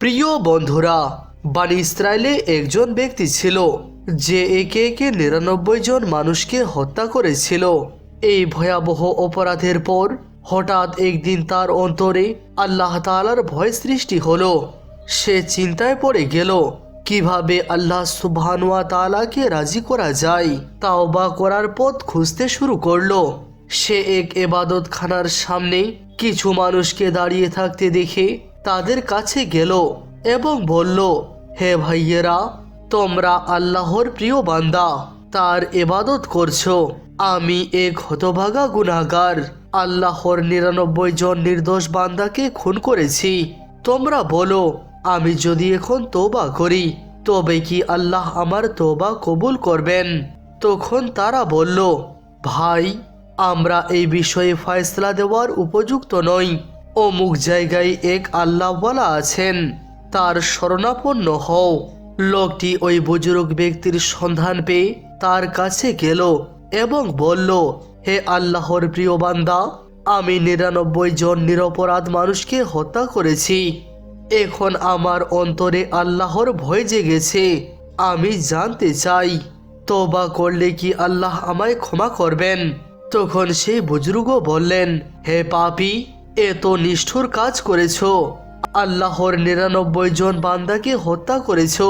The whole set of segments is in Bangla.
প্রিয় বন্ধুরা বানি ইসরায়েলে একজন ব্যক্তি ছিল যে একে একে নিরানব্বই জন মানুষকে হত্যা করেছিল। এই ভয়াবহ অপরাধের পর হঠাৎ একদিন তার অন্তরে আল্লাহ তাআলার ভয় সৃষ্টি হলো। সে চিন্তায় পড়ে গেল, কীভাবে আল্লাহ সুবহানুয়া তালাকে রাজি করা যায় তাও বা করার পথ খুঁজতে শুরু করল। সে এক এবাদত খানার সামনে কিছু মানুষকে দাঁড়িয়ে থাকতে দেখে তাদের কাছে গেল এবং বলল, হে ভাইয়েরা, তোমরা আল্লাহর প্রিয় বান্দা, তার এবাদত করছ। আমি এক হতভাগা গুনাহগার। আল্লাহর নিরানব্বই জন নির্দোষ বান্দাকে খুন করেছি। তোমরা বলো, আমি যদি এখন তোবা করি, তবে কি আল্লাহ আমার তোবা কবুল করবেন? তখন তারা বলল, ভাই, আমরা এই বিষয়ে ফয়সলা দেওয়ার উপযুক্ত নই। অমুক জায়গায় এক আল্লাহওয়ালা আছেন, তার শরণাপন্ন হও। লোকটি ওই বুজুর্গ ব্যক্তির সন্ধান পেয়ে তার কাছে গেল এবং বলল, হে আল্লাহর প্রিয় বান্দা, আমি নিরানব্বই জন নিরপরাধ মানুষকে হত্যা করেছি। এখন আমার অন্তরে আল্লাহর ভয় জেগেছে। আমি জানতে চাই তোবা করলে কি আল্লাহ আমায় ক্ষমা করবেন? তখন সেই বুজুর্গ বললেন, হে পাপি এত নিষ্ঠুর কাজ করেছ। আল্লাহর নিরানব্বই জন বান্দাকে হত্যা করেছ।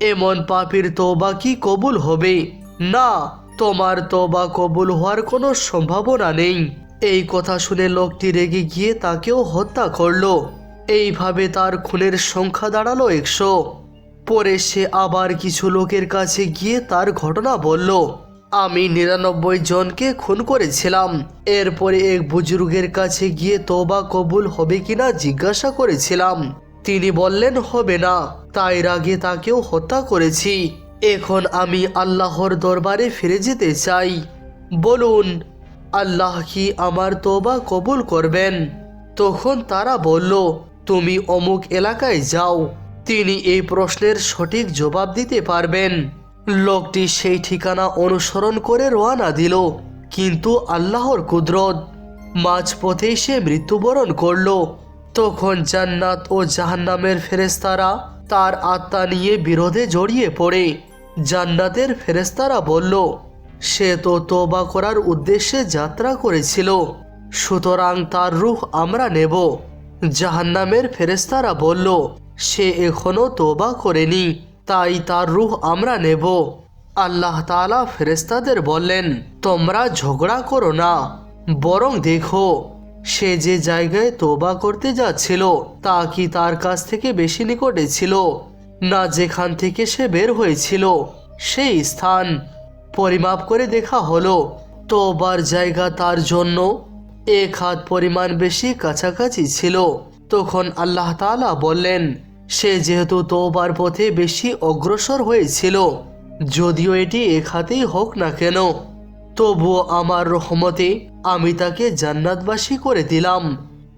এমন পাপির তোবা কি কবুল হবে? না, তোমার তোবা কবুল হওয়ার কোনো সম্ভাবনা নেই। এই কথা শুনে লোকটি রেগে গিয়ে তাকেও হত্যা করল। এইভাবে তার খুনের সংখ্যা দাঁড়াল একশো। পরে সে আবার কিছু লোকের কাছে গিয়ে তার ঘটনা বলল। আমি নিরানব্বই জনকে খুন করেছিলাম। এরপরে এক বুজুর্গের কাছে গিয়ে তোবা কবুল হবে কিনা জিজ্ঞাসা করেছিলাম। তিনি বললেন, হবে না। তাই রাগে তাকেও হত্যা করেছি। এখন আমি আল্লাহর দরবারে ফিরে যেতে চাই। বলুন, আল্লাহ কি আমার তোবা কবুল করবেন? তখন তারা বলল, তুমি অমুক এলাকায় যাও। তিনি এই প্রশ্নের সঠিক জবাব দিতে পারবেন। লোকটি সেই ঠিকানা অনুসরণ করে রওনা দিল, কিন্তু আল্লাহর কুদরত। মাঝপথেই সে মৃত্যুবরণ করল। তখন জান্নাত ও জাহান্নামের ফেরেস্তারা তার আত্মা নিয়ে বিরোধে জড়িয়ে পড়ে। জান্নাতের ফেরেস্তারা বলল, সে তো তোবা করার উদ্দেশ্যে যাত্রা করেছিল, সুতরাং তার রুখ আমরা নেব। জাহান্নামের ফেরেস্তারা বলল, সে এখনও তোবা করেনি। তাই তার রূহ আমরা নেব। আল্লাহ তাআলা ফেরেস্তাদের বললেন, তোমরা ঝগড়া করো না, বরং দেখো, সে যে জায়গায় তোবা করতে যাচ্ছিল, তা কি তার কাছ থেকে বেশি নিকটে ছিল, না যেখান থেকে সে বের হয়েছিল? সেই স্থান পরিমাপ করে দেখা হলো। তোবার জায়গা তার জন্য এক হাত পরিমাণ বেশি কাছাকাছি ছিল। তখন আল্লাহ তাআলা বললেন সে যেহেতু তোবার পথে বেশি অগ্রসর হয়েছিল, যদিও এটি এক হাতেই হোক না কেন, তবুও আমার রহমতে আমি তাকে জান্নাতবাসী করে দিলাম।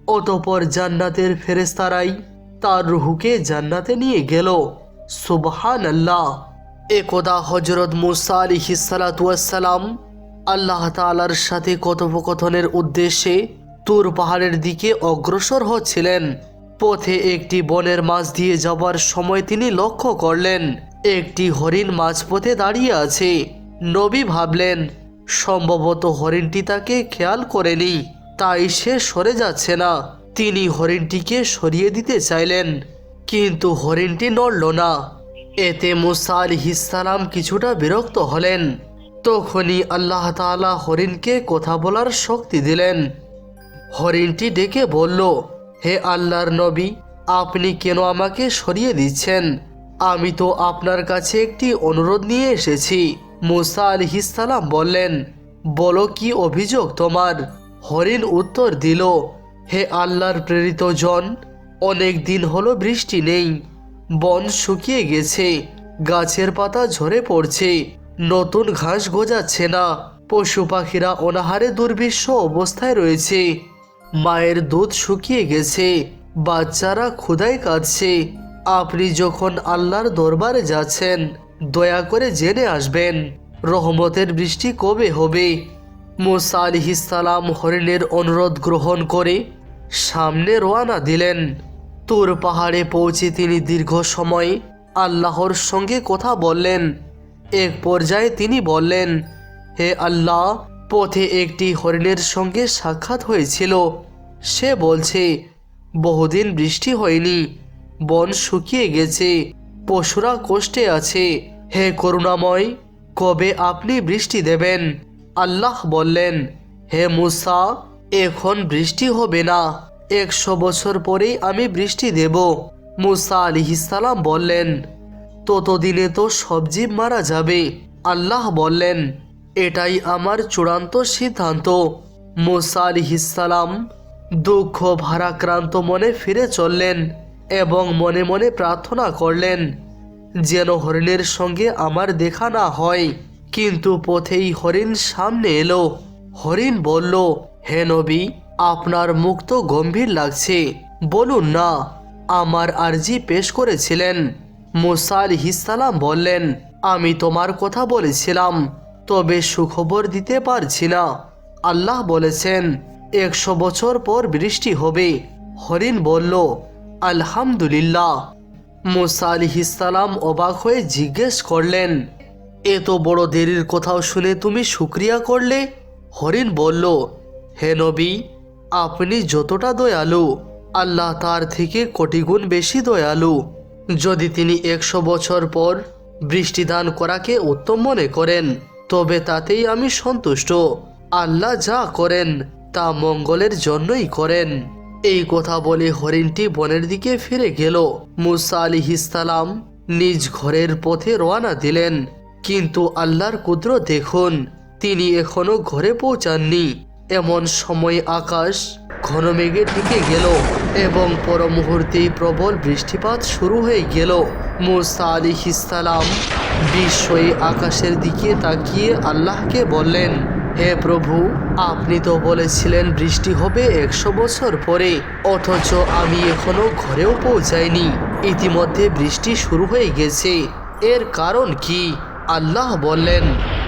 অতপর জান্নাতের ফেরেস্তারাই তার রুহুকে জান্নাতে নিয়ে গেল। সুবহান আল্লাহ একদা হজরত মুসা আলিহিসালাম আল্লাহ তালার সাথে কথোপকথনের উদ্দেশ্যে তুর পাহাড়ের দিকে অগ্রসর হচ্ছিলেন। পথে একটি বনের মাছ দিয়ে যাবার সময় তিনি লক্ষ্য করলেন, একটি হরিণ মাঝপথে দাঁড়িয়ে আছে। নবী ভাবলেন, সম্ভবত হরিণটি তাকে খেয়াল করেনি, তাই সে সরে যাচ্ছে না। তিনি হরিণটিকে সরিয়ে দিতে চাইলেন, কিন্তু হরিণটি নড়ল না। এতে মুসা আলিহিসালাম কিছুটা বিরক্ত হলেন। তখনই আল্লাহ তাআলা হরিণকে কথা বলার শক্তি দিলেন। হরিণটি ডেকে বলল হে আল্লাহর নবী, আপনি কেন আমাকে সরিয়ে দিচ্ছেন? আমি তো আপনার কাছে একটি অনুরোধ নিয়ে এসেছি। মুসা আলহিসাল্লাম বললেন, বলো কি অভিযোগ তোমার? হরিণ উত্তর দিল, হে আল্লাহর প্রেরিত জন, অনেক দিন হলো বৃষ্টি নেই। বন শুকিয়ে গেছে, গাছের পাতা ঝরে পড়ছে, নতুন ঘাস গজাচ্ছে না। পশু পাখিরা অনাহারে দুর্বিশ্ব অবস্থায় রয়েছে। মায়ের দুধ শুকিয়ে গেছে, বাচ্চারা ক্ষুধায় কাঁদছে। আপনি যখন আল্লাহর দরবারে যাচ্ছেন, দয়া করে জেনে আসবেন, রহমতের বৃষ্টি কবে হবে। মুসা আলিহিসালাম হরিণের অনুরোধ গ্রহণ করে সামনে রোয়ানা দিলেন। তোর পাহাড়ে পৌঁছে তিনি দীর্ঘ সময় আল্লাহর সঙ্গে কথা বললেন। এক পর্যায়ে তিনি বললেন, হে আল্লাহ পথে একটি হরিণের সঙ্গে সাক্ষাৎ হয়েছিল। সে বলছে, বহুদিন বৃষ্টি হয়নি, বন শুকিয়ে গেছে, পশুরা কষ্টে আছে। হে করুণাময়, কবে আপনি বৃষ্টি দেবেন? আল্লাহ বললেন, হে মুসা, এখন বৃষ্টি হবে না, একশো বছর পরেই আমি বৃষ্টি দেব। মুসা আলিহিসাল্লাম বললেন, ততদিনে তো সবজি মারা যাবে। আল্লাহ বললেন এটাই আমার চূড়ান্ত সিদ্ধান্ত। মুসা আলিহিসাল্লাম দুঃখ ভারাক্রান্ত মনে ফিরে চললেন এবং মনে মনে প্রার্থনা করলেন, যেন হরিণের সঙ্গে আমার দেখা না হয়। কিন্তু পথেই হরিণ সামনে এলো। হরিণ বলল, হে নবী, আপনার মুখ তো গম্ভীর লাগছে। বলুন না, আমার আরজি পেশ করেছিলেন। মুসা আলিহিসাল্লাম বললেন, আমি তোমার কথা বলেছিলাম। তবে সুখবর দিতে পারছি না আল্লাহ বলেছেন, একশো বছর পর বৃষ্টি হবে। হরিণ বলল, আলহামদুলিল্লাহ। মুসা আলিহিসাল্লাম অবাক হয়ে জিজ্ঞেস করলেন, এত বড় দেরির কথাও শুনে তুমি শুক্রিয়া করলে? হরিণ বলল, হে নবী, আপনি যতটা দয়ালু, আল্লাহ তার থেকে কোটিগুণ বেশি দয়ালু। যদি তিনি একশো বছর পর বৃষ্টিদান করাকে উত্তম মনে করেন তবে তাতেই আমি সন্তুষ্ট। আল্লাহ যা করেন, তা মঙ্গলের জন্যই করেন। এই কথা বলে হরিণটি বনের দিকে ফিরে গেল। মুসা আলিহিসালাম নিজ ঘরের পথে রওনা দিলেন। কিন্তু আল্লাহর কুদ্র দেখুন, তিনি এখনও ঘরে পৌঁছাননি। এমন সময় আকাশ ঘন মেঘে ঢেকে গেল এবং পর মুহূর্তেই প্রবল বৃষ্টিপাত শুরু হয়ে গেল। মুসা আলিহিসালাম বিস্ময়ে আকাশের দিকে তাকিয়ে আল্লাহকে বললেন, হে প্রভু, আপনি তো বলেছিলেন বৃষ্টি হবে একশো বছর পরে, অথচ আমি এখনও ঘরেও পৌঁছাইনি। ইতিমধ্যে বৃষ্টি শুরু হয়ে গেছে। এর কারণ কি? আল্লাহ বললেন,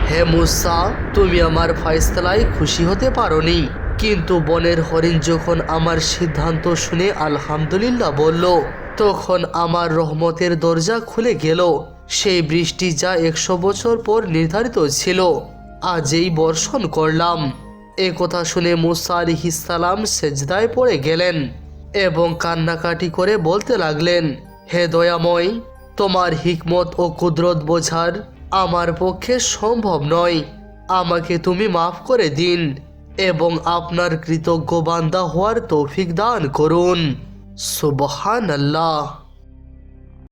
হে মুসা, তুমি আমার ফয়সলায় খুশি হতে পারোনি। কিন্তু বনের হরিণ যখন আমার সিদ্ধান্ত শুনে আলহামদুলিল্লাহ বলল, তখন আমার রহমতের দরজা খুলে গেল। সেই বৃষ্টি যা একশো বছর পর নির্ধারিত ছিল। আজই বর্ষণ করলাম। এ কথা শুনে মুসা আলিহিসাল্লাম সেজদায় পড়ে গেলেন এবং কান্নাকাটি করে বলতে লাগলেন, হে দয়াময়, তোমার হিকমত ও কুদরত বোঝার আমার পক্ষে সম্ভব নয়। আমাকে তুমি মাফ করে দিন এবং আপনার কৃতজ্ঞ বান্দা হওয়ার তৌফিক দান করুন। সুবহান আল্লাহ